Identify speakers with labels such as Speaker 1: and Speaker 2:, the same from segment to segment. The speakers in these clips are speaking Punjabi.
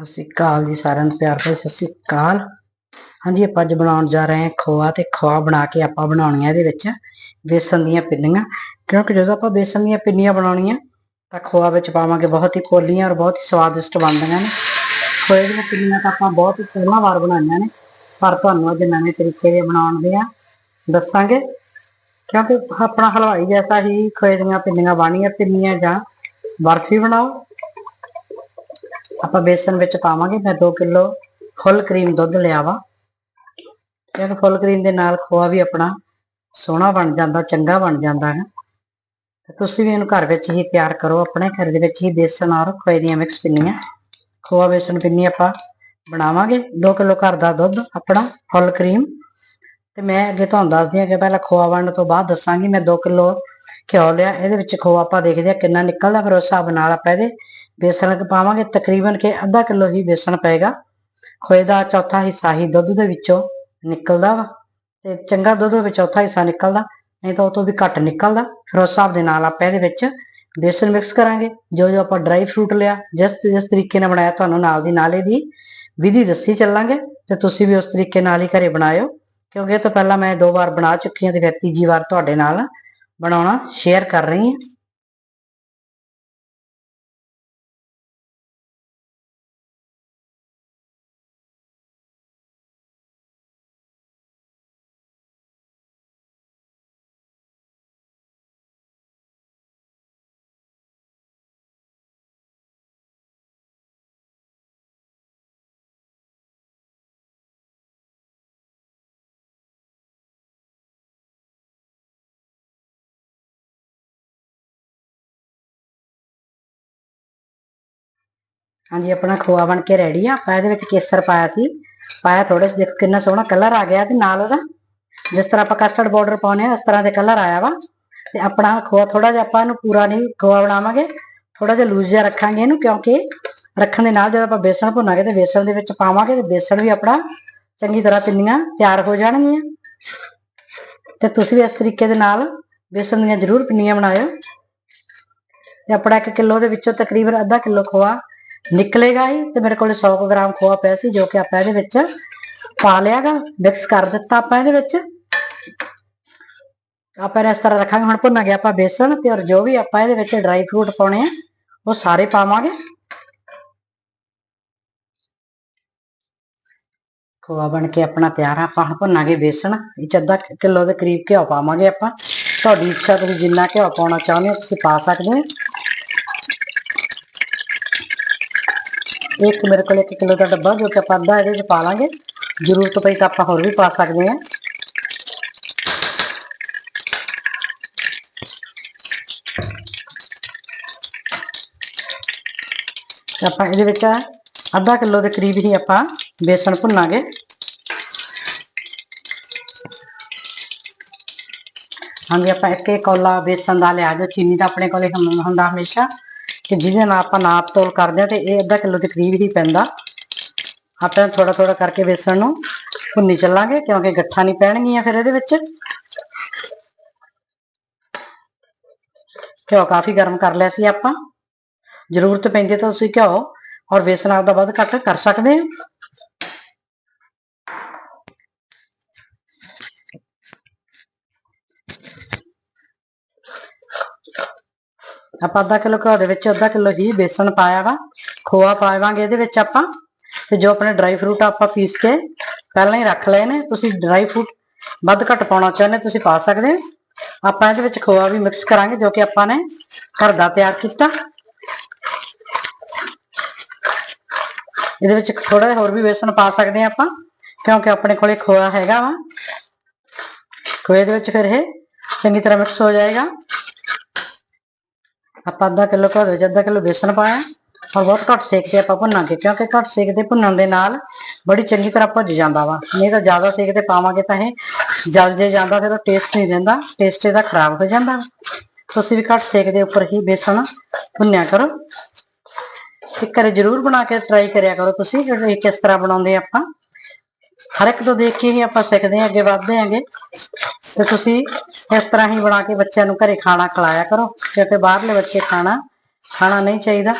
Speaker 1: ਸਤਿ ਸ਼੍ਰੀ ਅਕਾਲ ਜੀ ਸਾਰਿਆਂ ਨੂੰ, ਪਿਆਰ ਭਰੀ ਸਤਿ ਸ਼੍ਰੀ ਅਕਾਲ। ਹਾਂਜੀ, ਆਪਾਂ ਅੱਜ ਬਣਾਉਣ ਜਾ ਰਹੇ ਹਾਂ ਖੋਆ ਤੇ ਖੋਆ ਬਣਾ ਕੇ ਆਪਾਂ ਬਣਾਉਣੀ ਹੈ ਇਹਦੇ ਵਿੱਚ ਬੇਸਨ ਦੀਆਂ ਪਿੰਨੀਆਂ। ਕਿਉਂਕਿ ਜਦੋਂ ਆਪਾਂ ਬੇਸਨ ਦੀਆਂ ਪਿੰਨੀਆਂ ਬਣਾਉਣੀਆਂ, ਤਾਂ ਖੋਆ ਵਿੱਚ ਪਾਵਾਂਗੇ ਬਹੁਤ ਹੀ ਕੋਲੀਆਂ ਔਰ ਬਹੁਤ ਹੀ ਸਵਾਦਿਸ਼ਟ ਬਣਦੀਆਂ ਨੇ। ਖੋਏ ਦੀਆਂ ਪਿੰਨੀਆਂ ਤਾਂ ਆਪਾਂ ਬਹੁਤ ਹੀ ਪਹਿਲਾਂ ਵਾਰ ਬਣਾਈਆਂ ਨੇ, ਪਰ ਤੁਹਾਨੂੰ ਅੱਜ ਨਵੇਂ ਤਰੀਕੇ ਦੇ ਬਣਾਉਣ ਦੇ ਆ, ਦੱਸਾਂਗੇ। ਕਿਉਂਕਿ ਆਪਣਾ ਹਲਵਾਈ ਜੈਸਾ ਹੀ ਖੋਏ ਦੀਆਂ ਪਿੰਨੀਆਂ ਬਣੀਆਂ ਪਿੰਨੀਆਂ ਜਾਂ ਬਰਫੀ ਬਣਾਓ ਆਪਾਂ ਬੇਸਨ ਵਿੱਚ ਪਾਵਾਂਗੇ, ਮੈਂ 2 ਕਿਲੋ ਫੁੱਲ ਕਰੀਮ ਦੁੱਧ ਲਿਆ ਵਾ ਕਿਉਂਕਿ ਫੁੱਲ ਕਰੀਮ ਦੇ ਨਾਲ ਖੋਆ ਵੀ ਆਪਣਾ ਸੋਹਣਾ ਬਣ ਜਾਂਦਾ, ਚੰਗਾ ਬਣ ਜਾਂਦਾ ਹੈ। ਤੇ ਤੁਸੀਂ ਵੀ ਇਹਨੂੰ ਘਰ ਵਿੱਚ ਹੀ ਤਿਆਰ ਕਰੋ, ਆਪਣੇ ਘਰ ਦੇ ਵਿੱਚ ਹੀ ਬੇਸਨ ਔਰ ਖੋਏ ਦੀਆਂ ਮਿਕਸ ਪਿੰਨੀਆਂ। ਖੋਆ ਬੇਸਨ ਪਿੰਨੀ ਆਪਾਂ ਬਣਾਵਾਂਗੇ। 2 ਕਿਲੋ ਘਰ ਦਾ ਦੁੱਧ, ਆਪਣਾ ਫੁੱਲ ਕਰੀਮ। ਤੇ ਮੈਂ ਅੱਗੇ ਤੁਹਾਨੂੰ ਦੱਸਦੀ ਹਾਂ ਕਿ ਪਹਿਲਾਂ ਖੋਆ ਬਣਨ ਤੋਂ ਬਾਅਦ ਦੱਸਾਂਗੀ, ਮੈਂ 2 ਕਿਲੋ ਘਿਓ ਲਿਆ। ਇਹਦੇ ਵਿੱਚ ਖੋਆ ਆਪਾਂ ਦੇਖਦੇ ਹਾਂ ਕਿੰਨਾ ਨਿਕਲਦਾ, ਫਿਰ ਉਸ ਹਿਸਾਬ ਨਾਲ ਆਪਾਂ ਇਹਦੇ ਬੇਸਣ ਕ ਪਾਵਾਂਗੇ, ਤਕਰੀਬਨ ਕਿ ਅੱਧਾ ਕਿਲੋ ਹੀ ਬੇਸਣ ਪਏਗਾ। ਖੋਏ ਦਾ ਚੌਥਾ ਹਿੱਸਾ ਹੀ ਦੁੱਧ ਦੇ ਵਿੱਚੋਂ ਨਿਕਲਦਾ ਵਾ ਤੇ ਚੰਗਾ ਦੁੱਧ ਵਿੱਚ ਚੌਥਾ ਹਿੱਸਾ ਨਿਕਲਦਾ, ਨਹੀਂ ਤਾਂ ਉਹ ਤੋਂ ਵੀ ਘੱਟ ਨਿਕਲਦਾ। ਫਿਰ ਉਸ ਹਿਸਾਬ ਦੇ ਨਾਲ ਆਪਾਂ ਇਹਦੇ ਵਿੱਚ ਬੇਸਨ ਮਿਕਸ ਕਰਾਂਗੇ। ਜੋ ਜੋ ਆਪਾਂ ਡਰਾਈ ਫਰੂਟ ਲਿਆ, ਜਿਸ ਜਿਸ ਤਰੀਕੇ ਨਾਲ ਬਣਾਇਆ, ਤੁਹਾਨੂੰ ਨਾਲ ਦੀ ਨਾਲੇ ਦੀ ਵਿਧੀ ਦੱਸੀ ਚੱਲਾਂਗੇ ਤੇ ਤੁਸੀਂ ਵੀ ਉਸ ਤਰੀਕੇ ਨਾਲ ਹੀ ਘਰੇ ਬਣਾਇਓ। ਕਿਉਂਕਿ ਇਹ ਤੋਂ ਪਹਿਲਾਂ ਮੈਂ ਦੋ ਵਾਰ ਬਣਾ ਚੁੱਕੀ ਹਾਂ ਤੇ ਫਿਰ ਤੀਜੀ ਵਾਰ ਤੁਹਾਡੇ ਨਾਲ ਬਣਾਉਣਾ ਸ਼ੇਅਰ ਕਰ ਰਹੀ ਹਾਂ। ਹਾਂਜੀ, ਆਪਣਾ ਖੋਆ ਬਣ ਕੇ ਰੈਡੀ ਆ। ਆਪਾਂ ਇਹਦੇ ਵਿੱਚ ਕੇਸਰ ਪਾਇਆ ਸੀ। ਪਾਇਆ ਥੋੜਾ ਜਿਹਾ ਦੇਖੋ ਕਿੰਨਾ ਸੋਹਣਾ ਕਲਰ ਆ ਗਿਆ ਤੇ ਨਾਲ ਉਹਦਾ ਜਿਸ ਤਰ੍ਹਾਂ ਆਪਾਂ ਕਸਟਰਡ ਪਾਊਡਰ ਪਾਉਨੇ ਆ ਉਸ ਤਰ੍ਹਾਂ ਦੇ ਕਲਰ ਆਇਆ ਵਾ। ਤੇ ਆਪਣਾ ਖੋਆ ਥੋੜਾ ਜਿਹਾ ਆਪਾਂ ਇਹਨੂੰ ਪੂਰਾ ਨਹੀਂ, ਖੋਆ ਬਣਾਵਾਂਗੇ। ਥੋੜਾ ਜਿਹਾ ਲੂਜ਼ ਜਿਹਾ ਰੱਖਾਂਗੇ ਇਹਨੂੰ, ਕਿਉਂਕਿ ਰੱਖਣ ਦੇ ਨਾਲ ਜਦੋਂ ਆਪਾਂ ਬੇਸਣ ਭੁੰਨਾਂਗੇ ਤੇ ਬੇਸਣ ਦੇ ਵਿੱਚ ਪਾਵਾਂਗੇ ਤੇ ਬੇਸਣ ਵੀ ਆਪਣਾ ਚੰਗੀ ਤਰ੍ਹਾਂ ਪਿੰਨੀਆਂ ਤਿਆਰ ਹੋ ਜਾਣਗੀਆਂ। ਤੇ ਤੁਸੀਂ ਵੀ ਇਸ ਤਰੀਕੇ ਦੇ ਨਾਲ ਬੇਸਣ ਦੀਆਂ ਜ਼ਰੂਰ ਪਿੰਨੀਆਂ ਬਣਾਇਓ। ਤੇ ਆਪਣਾ 1 ਕਿਲੋ ਦੇ ਵਿੱਚੋਂ ਤਕਰੀਬਨ ਅੱਧਾ ਕਿਲੋ ਖੋਆ ਨਿਕਲੇਗਾ ਹੀ ਤੇ ਮੇਰੇ ਕੋਲ 100 ਗ੍ਰਾਮ ਖੋਆ ਪਿਆ ਸੀ ਜੋ ਕਿ ਆਪਾਂ ਇਹਦੇ ਵਿੱਚ ਪਾ ਲਿਆਗਾ ਮਿਕਸ ਕਰ ਦਿੱਤਾ ਆਪਾਂ ਇਹਦੇ ਵਿੱਚ। ਆਪਾਂ ਇਸ ਤਰ੍ਹਾਂ ਰੱਖਾਂਗੇ, ਹੁਣ ਭੁੰਨਾ ਆਪਾਂ ਬੇਸਣ ਤੇ ਔਰ ਜੋ ਵੀ ਆਪਾਂ ਇਹਦੇ ਵਿੱਚ ਡਰਾਈ ਫਰੂਟ ਪਾਉਣੇ ਆ, ਉਹ ਸਾਰੇ ਪਾਵਾਂਗੇ। ਖੋਆ ਬਣ ਕੇ ਆਪਣਾ ਤਿਆਰ ਆ, ਆਪਾਂ ਹੁਣ ਭੁੰਨਾਂਗੇ ਬੇਸਣ। ਇਹ 'ਚ ਅੱਧਾ ਕਿਲੋ ਦੇ ਕਰੀਬ ਘਿਓ ਪਾਵਾਂਗੇ ਆਪਾਂ। ਤੁਹਾਡੀ ਇੱਛਾ ਤੁਸੀਂ ਜਿੰਨਾ ਘਿਓ ਪਾਉਣਾ ਚਾਹੁੰਦੇ ਹੋ, ਤੁਸੀਂ ਪਾ ਸਕਦੇ ਹੋ। ਇੱਕ ਮੇਰੇ ਕੋਲ 1 ਕਿਲੋ ਦਾ ਡੱਬਾ ਜੋ ਕਿ ਆਪਾਂ ਅੱਧਾ ਇਹਦੇ ਵਿੱਚ ਪਾ ਲਾਂਗੇ। ਜ਼ਰੂਰਤ ਪਈ ਤਾਂ ਆਪਾਂ ਹੋਰ ਵੀ ਪਾ ਸਕਦੇ ਹਾਂ। ਤੇ ਆਪਾਂ ਇਹਦੇ ਵਿੱਚ ਅੱਧਾ ਕਿਲੋ ਦੇ ਕਰੀਬ ਹੀ ਆਪਾਂ ਬੇਸਣ ਭੁੰਨਾਂਗੇ। ਹਾਂਜੀ, ਆਪਾਂ ਇੱਕ ਇੱਕ ਕੌਲਾ ਬੇਸਣ ਦਾ ਲਿਆ, ਜੋ ਚੀਨੀ ਦਾ ਆਪਣੇ ਕੋਲੇ ਹਮ- ਹੁੰਦਾ ਹਮੇਸ਼ਾ। ਕਿ ਜਿਹਦੇ ਨਾਲ ਆਪਾਂ ਨਾਪ ਤੋਲ ਕਰਦੇ ਆ ਤੇ ਇਹ ਅੱਧਾ ਕਿਲੋ ਦੇ ਕਰੀਬ ਹੀ ਪੈਂਦਾ। ਆਪਾਂ ਥੋੜਾ ਥੋੜਾ ਕਰਕੇ ਵੇਸਣ ਨੂੰ ਭੁੰਨੀ ਚੱਲਾਂਗੇ ਕਿਉਂਕਿ ਗੱਠਾਂ ਨਹੀਂ ਪੈਣਗੀਆਂ ਫਿਰ ਇਹਦੇ ਵਿੱਚ। ਘਿਓ ਕਾਫੀ ਗਰਮ ਕਰ ਲਿਆ ਸੀ ਆਪਾਂ। ਜ਼ਰੂਰਤ ਪੈਂਦੀ ਤਾਂ ਤੁਸੀਂ ਘਿਓ ਔਰ ਬੇਸਣ ਆਪਦਾ ਵੱਧ ਘੱਟ ਕਰ ਸਕਦੇ ਹੋ। ਆਪਾਂ ਅੱਧਾ ਕਿਲੋ ਘਿਓ ਦੇ ਵਿੱਚ ਅੱਧਾ ਕਿਲੋ ਹੀ ਬੇਸਣ ਪਾਇਆ ਵਾ, ਖੋਆ ਪਾਵਾਂਗੇ ਇਹਦੇ ਵਿੱਚ ਆਪਾਂ। ਤੇ ਜੋ ਆਪਣੇ ਡਰਾਈ ਫਰੂਟ ਆਪਾਂ ਪੀਸ ਕੇ ਪਹਿਲਾਂ ਹੀ ਰੱਖ ਲਏ ਨੇ। ਤੁਸੀਂ ਡਰਾਈ ਫਰੂਟ ਵੱਧ ਘੱਟ ਪਾਉਣਾ ਚਾਹੁੰਦੇ ਤੁਸੀਂ ਪਾ ਸਕਦੇ ਹੋ। ਆਪਾਂ ਇਹਦੇ ਵਿੱਚ ਖੋਆ ਵੀ ਮਿਕਸ ਕਰਾਂਗੇ, ਜੋ ਕਿ ਆਪਾਂ ਨੇ ਘਰ ਦਾ ਤਿਆਰ ਕੀਤਾ। ਇਹਦੇ ਵਿੱਚ ਥੋੜਾ ਜਿਹਾ ਹੋਰ ਵੀ ਬੇਸਣ ਪਾ ਸਕਦੇ ਆ ਆਪਾਂ, ਕਿਉਂਕਿ ਆਪਣੇ ਕੋਲੇ ਖੋਆ ਹੈਗਾ ਵਾ। ਖੋਏ ਦੇ ਵਿੱਚ ਫਿਰ ਇਹ ਚੰਗੀ ਤਰ੍ਹਾਂ ਮਿਕਸ ਹੋ ਜਾਏਗਾ। ਆਪਾਂ ਅੱਧਾ ਕਿਲੋ ਘਰ ਵਿੱਚ ਅੱਧਾ ਕਿਲੋ ਬੇਸਣ ਪਾਇਆ। ਔਰ ਬਹੁਤ ਘੱਟ ਸੇਕ ਤੇ ਆਪਾਂ ਭੁੰਨਾਂਗੇ, ਕਿਉਂਕਿ ਘੱਟ ਸੇਕ ਤੇ ਭੁੰਨਣ ਦੇ ਨਾਲ ਬੜੀ ਚੰਗੀ ਤਰ੍ਹਾਂ ਭੁੱਜ ਜਾਂਦਾ ਵਾ। ਨਹੀਂ ਤਾਂ ਜ਼ਿਆਦਾ ਸੇਕ ਤੇ ਪਾਵਾਂਗੇ ਤਾਂ ਇਹ ਜਲ ਜੇ ਜਾਂਦਾ ਫਿਰ ਉਹ ਟੇਸਟ ਨਹੀਂ ਰਹਿੰਦਾ ਟੇਸਟ ਇਹਦਾ ਖਰਾਬ ਹੋ ਜਾਂਦਾ। ਤੁਸੀਂ ਵੀ ਘੱਟ ਸੇਕ ਦੇ ਉੱਪਰ ਹੀ ਬੇਸਣ ਭੁੰਨਿਆ ਕਰੋ। ਇੱਕ ਘਰੇ ਜ਼ਰੂਰ ਬਣਾ ਕੇ ਟਰਾਈ ਕਰਿਆ ਕਰੋ ਤੁਸੀਂ ਕਿਸ ਤਰ੍ਹਾਂ ਬਣਾਉਂਦੇ ਆਪਾਂ। ਹਰ ਇੱਕ ਤੋਂ ਦੇਖ ਕੇ ਹੀ ਆਪਾਂ ਸਿੱਖਦੇ ਹਾਂ, ਅੱਗੇ ਵਧਦੇ ਹਾਂਗੇ ਤੇ ਤੁਸੀਂ ਇਸ ਤਰ੍ਹਾਂ ਹੀ ਬਣਾ ਕੇ ਬੱਚਿਆਂ ਨੂੰ ਘਰੇ ਖਾਣਾ ਖਿਲਾਇਆ ਕਰੋ ਕਿਉਂਕਿ ਬਾਹਰਲੇ ਬੱਚੇ ਖਾਣਾ ਖਾਣਾ ਨਹੀਂ ਚਾਹੀਦਾ।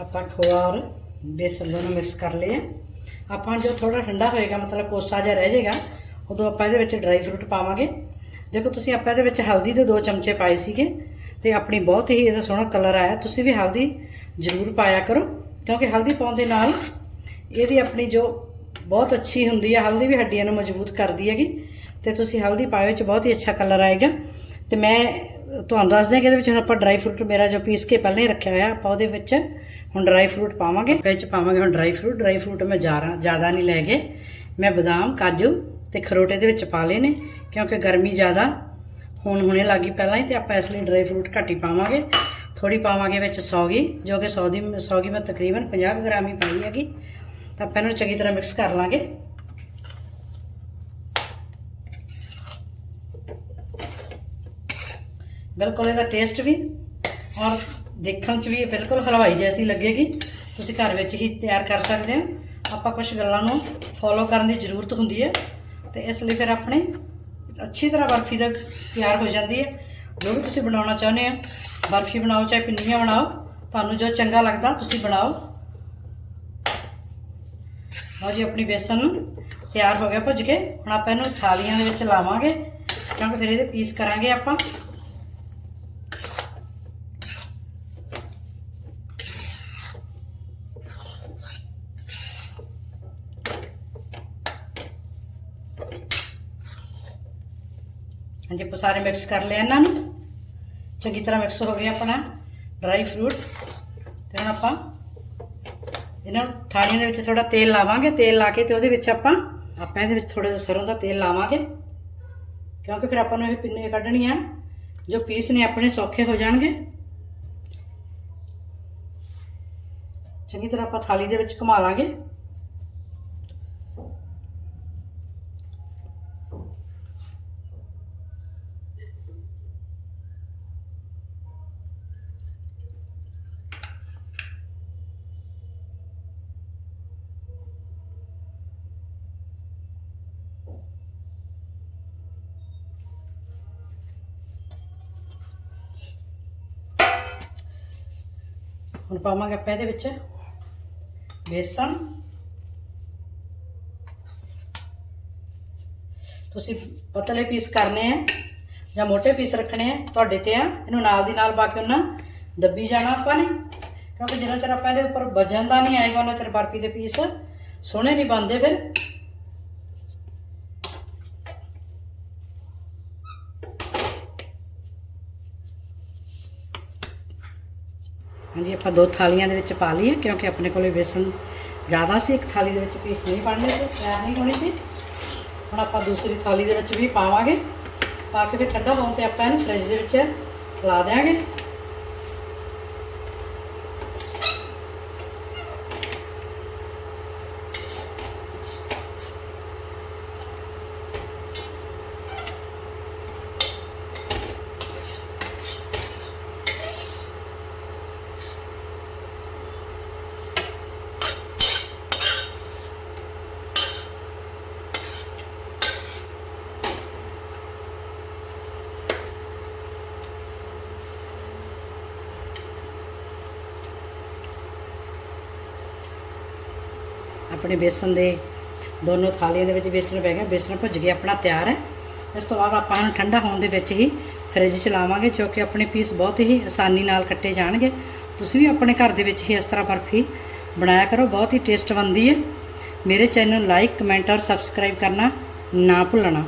Speaker 1: ਆਪਾਂ ਖੋਆ ਔਰ ਬੇਸਨ ਦੋਨੋਂ ਮਿਕਸ ਕਰ ਲਏ ਆ। ਆਪਾਂ ਜੋ ਥੋੜਾ ਠੰਡਾ ਹੋਏਗਾ, ਮਤਲਬ ਕੋਸਾ ਜਿਹਾ ਰਹਿ ਜਾਏਗਾ, ਉਦੋਂ ਆਪਾਂ ਇਹਦੇ ਵਿੱਚ ਡਰਾਈ ਫਰੂਟ ਪਾਵਾਂਗੇ। ਦੇਖੋ, ਤੁਸੀਂ ਆਪਾਂ ਇਹਦੇ ਵਿੱਚ ਹਲਦੀ ਦੇ ਦੋ ਚਮਚੇ ਪਾਏ ਸੀਗੇ ਤੇ ਆਪਣੀ ਬਹੁਤ ਹੀ ਇਹਦਾ ਸੋਹਣਾ ਕਲਰ ਆਇਆ। ਤੁਸੀਂ ਵੀ ਹਲਦੀ ਜ਼ਰੂਰ ਪਾਇਆ ਕਰੋ, ਕਿਉਂਕਿ ਹਲਦੀ ਪਾਉਣ ਦੇ ਨਾਲ ਇਹਦੀ ਆਪਣੀ ਜੋ ਬਹੁਤ ਅੱਛੀ ਹੁੰਦੀ ਹੈ ਹਲਦੀ ਵੀ ਹੱਡੀਆਂ ਨੂੰ ਮਜ਼ਬੂਤ ਕਰਦੀ ਹੈਗੀ। ਤੇ ਤੁਸੀਂ ਹਲਦੀ ਪਾਏ ਵਿੱਚ ਬਹੁਤ ਹੀ ਅੱਛਾ ਕਲਰ ਆਏਗਾ। ਤੇ ਮੈਂ ਤੁਹਾਨੂੰ ਦੱਸ ਦਿਆਂ ਕਿ ਇਹਦੇ ਵਿੱਚ ਹੁਣ ਆਪਾਂ ਡਰਾਈ ਫਰੂਟ ਮੇਰਾ ਜੋ ਪੀਸ ਕੇ ਪਹਿਲਾਂ ਹੀ ਰੱਖਿਆ ਹੋਇਆ, ਆਪਾਂ ਉਹਦੇ ਵਿੱਚ ਹੁਣ ਡਰਾਈ ਫਰੂਟ ਪਾਵਾਂਗੇ। ਵਿੱਚ ਪਾਵਾਂਗੇ ਹੁਣ ਡਰਾਈ ਫਰੂਟ ਡਰਾਈ ਫਰੂਟ ਮੈਂ ਜ਼ਿਆਦਾ ਜ਼ਿਆਦਾ ਨਹੀਂ ਲੈ ਗਏ। ਮੈਂ ਬਦਾਮ, ਕਾਜੂ ਤੇ ਖਰੋਟੇ ਦੇ ਵਿੱਚ ਪਾ ਲਏ ਨੇ, ਕਿਉਂਕਿ ਗਰਮੀ ਜ਼ਿਆਦਾ ਹੁਣ ਹੁਣੇ ਲੱਗੀ ਪਹਿਲਾਂ ਹੀ ਤੇ ਆਪਾਂ ਇਸ ਲਈ ਡਰਾਈ ਫਰੂਟ ਘੱਟ ਹੀ ਪਾਵਾਂਗੇ। ਥੋੜੀ ਪਾਵਾਂਗੇ ਵਿੱਚ ਸੌਗੀ, ਜੋ ਕਿ 100 ਦੀ ਸੌਗੀ ਮੈਂ ਤਕਰੀਬਨ 50 ਗ੍ਰਾਮ ਹੀ ਪਾਈ ਹੈਗੀ। ਤਾਂ ਆਪਾਂ ਇਹਨੂੰ ਚੰਗੀ ਤਰ੍ਹਾਂ ਮਿਕਸ ਕਰ ਲਾਂਗੇ। ਬਿਲਕੁਲ ਇਹਦਾ ਟੇਸਟ ਵੀ ਔਰ ਦੇਖਣ 'ਚ ਵੀ ਬਿਲਕੁਲ ਹਲਵਾਈ ਜੈਸੀ ਲੱਗੇਗੀ। ਤੁਸੀਂ ਘਰ ਵਿੱਚ ਹੀ ਤਿਆਰ ਕਰ ਸਕਦੇ ਹੋ। ਆਪਾਂ ਕੁਝ ਗੱਲਾਂ ਨੂੰ ਫੋਲੋ ਕਰਨ ਦੀ ਜ਼ਰੂਰਤ ਹੁੰਦੀ ਹੈ। ਤੇ ਇਸ ਲਈ ਫਿਰ ਆਪਣੇ ਅੱਛੀ ਤਰ੍ਹਾਂ ਬਰਫੀ ਦਾ ਤਿਆਰ ਹੋ ਜਾਂਦੀ ਹੈ। ਜੋ ਵੀ ਤੁਸੀਂ ਬਣਾਉਣਾ ਚਾਹੁੰਦੇ ਹੋ, ਬਰਫੀ ਬਣਾਓ ਚਾਹੇ ਪਿੰਨੀਆਂ ਬਣਾਓ, ਤੁਹਾਨੂੰ ਜੋ ਚੰਗਾ ਲੱਗਦਾ ਤੁਸੀਂ ਬਣਾਓ। ਲਓ ਜੀ, ਆਪਣੀ ਬੇਸਨ ਤਿਆਰ ਹੋ ਗਿਆ, ਭੁੱਜ ਕੇ। ਹੁਣ ਆਪਾਂ ਇਹਨੂੰ ਥਾਲੀਆਂ ਦੇ ਵਿੱਚ ਲਾਵਾਂਗੇ, ਕਿਉਂਕਿ ਫਿਰ ਇਹਦੇ ਪੀਸ ਕਰਾਂਗੇ ਆਪਾਂ। ਹਾਂਜੀ, ਆਪਾਂ ਸਾਰੇ ਮਿਕਸ ਕਰ ਲਿਆ ਇਹਨਾਂ ਨੂੰ। ਚੰਗੀ ਤਰ੍ਹਾਂ ਮਿਕਸ ਹੋ ਗਿਆ ਆਪਣਾ ਡਰਾਈ ਫਰੂਟ ਤੇ ਹੁਣ ਆਪਾਂ ਇਹਨਾਂ ਨੂੰ ਥਾਲੀਆਂ ਦੇ ਵਿੱਚ ਥੋੜਾ ਤੇਲ ਲਾਵਾਂਗੇ। ਤੇਲ ਲਾ ਕੇ ਤੇ ਉਹਦੇ ਵਿੱਚ ਆਪਾਂ ਆਪਾਂ ਇਹਦੇ ਵਿੱਚ ਥੋੜਾ ਜਿਹਾ ਸਰੋਂ ਦਾ ਤੇਲ ਲਾਵਾਂਗੇ। ਕਿਉਂਕਿ ਫਿਰ ਆਪਾਂ ਨੂੰ ਇਹ ਪਿੰਨੇ ਕੱਢਣੀਆਂ, ਜੋ ਪੀਸ ਨੇ ਆਪਣੇ ਸੌਖੇ ਹੋ ਜਾਣਗੇ। ਚੰਗੀ ਤਰ੍ਹਾਂ ਆਪਾਂ ਥਾਲੀ ਦੇ ਵਿੱਚ ਘੁਮਾ ਲਾਂਗੇ। ਹੁਣ ਪਾਵਾਂਗੇ ਆਪਾਂ ਇਹਦੇ ਵਿੱਚ ਬੇਸਣ। ਤੁਸੀਂ ਪਤਲੇ ਪੀਸ ਕਰਨੇ ਆ ਜਾਂ ਮੋٹے ਪੀਸ ਰੱਖਣੇ ਆ ਤੁਹਾਡੇ ਤੇ ਆ। ਇਹਨੂੰ ਨਾਲ ਦੀ ਨਾਲ ਪਾ ਕੇ ਉਹਨਾਂ ਦੱਬੀ ਜਾਣਾ ਆਪਾਂ ਨੇ। ਕਿਉਂਕਿ ਜਿੰਨਾ ਚਿਰ ਆਪਾਂ ਇਹਦੇ ਉੱਪਰ ਵਜਨ ਦਾ ਨਹੀਂ ਆਏਗਾ ਉਹਨਾਂ ਚਿਰ ਬਰਫੀ ਦੇ ਪੀਸ ਸੋਹਣੇ ਨਹੀਂ ਬਣਦੇ ਫਿਰ ਹਾਂਜੀ ਆਪਾਂ ਦੋ ਥਾਲੀਆਂ ਦੇ ਵਿੱਚ ਪਾ ਲਈਏ ਕਿਉਂਕਿ ਆਪਣੇ ਕੋਲੇ ਬੇਸਨ ਜ਼ਿਆਦਾ ਸੀ, ਇੱਕ ਥਾਲੀ ਦੇ ਵਿੱਚ ਪੀਸ ਨਹੀਂ ਬਣਨੇ ਤੇ ਤਿਆਰ ਨਹੀਂ ਹੋਣੀ ਸੀ। ਹੁਣ ਆਪਾਂ ਦੂਸਰੀ ਥਾਲੀ ਦੇ ਵਿੱਚ ਵੀ ਪਾਵਾਂਗੇ। ਪਾ ਕੇ ਫਿਰ ਠੰਡਾ ਹੋਣ ਤੇ ਆਪਾਂ ਇਹਨੂੰ ਫ੍ਰਿਜ ਦੇ ਵਿੱਚ ਲਾ ਦਿਆਂਗੇ। ਆਪਣੇ ਬੇਸਨ ਦੇ ਦੋਨੋਂ ਥਾਲੀਆਂ ਦੇ ਵਿੱਚ ਬੇਸਨ ਪੈ ਗਿਆ। ਬੇਸਨ ਭੁੱਜ ਗਿਆ, ਆਪਣਾ ਤਿਆਰ ਹੈ। ਇਸ ਤੋਂ ਬਾਅਦ ਆਪਾਂ ਇਹਨੂੰ ਠੰਡਾ ਹੋਣ ਦੇ ਵਿੱਚ ਹੀ ਫ੍ਰਿਜ 'ਚ ਲਾਵਾਂਗੇ ਜੋ ਕਿ ਆਪਣੇ ਪੀਸ ਬਹੁਤ ਹੀ ਆਸਾਨੀ ਨਾਲ ਕੱਟੇ ਜਾਣਗੇ। ਤੁਸੀਂ ਵੀ ਆਪਣੇ ਘਰ ਦੇ ਵਿੱਚ ਹੀ ਇਸ ਤਰ੍ਹਾਂ ਬਰਫੀ ਬਣਾਇਆ ਕਰੋ, ਬਹੁਤ ਹੀ ਟੇਸਟ ਬਣਦੀ ਹੈ। ਮੇਰੇ ਚੈਨਲ ਨੂੰ ਲਾਈਕ, ਕਮੈਂਟ ਔਰ ਸਬਸਕ੍ਰਾਈਬ ਕਰਨਾ ਨਾ ਭੁੱਲਣਾ।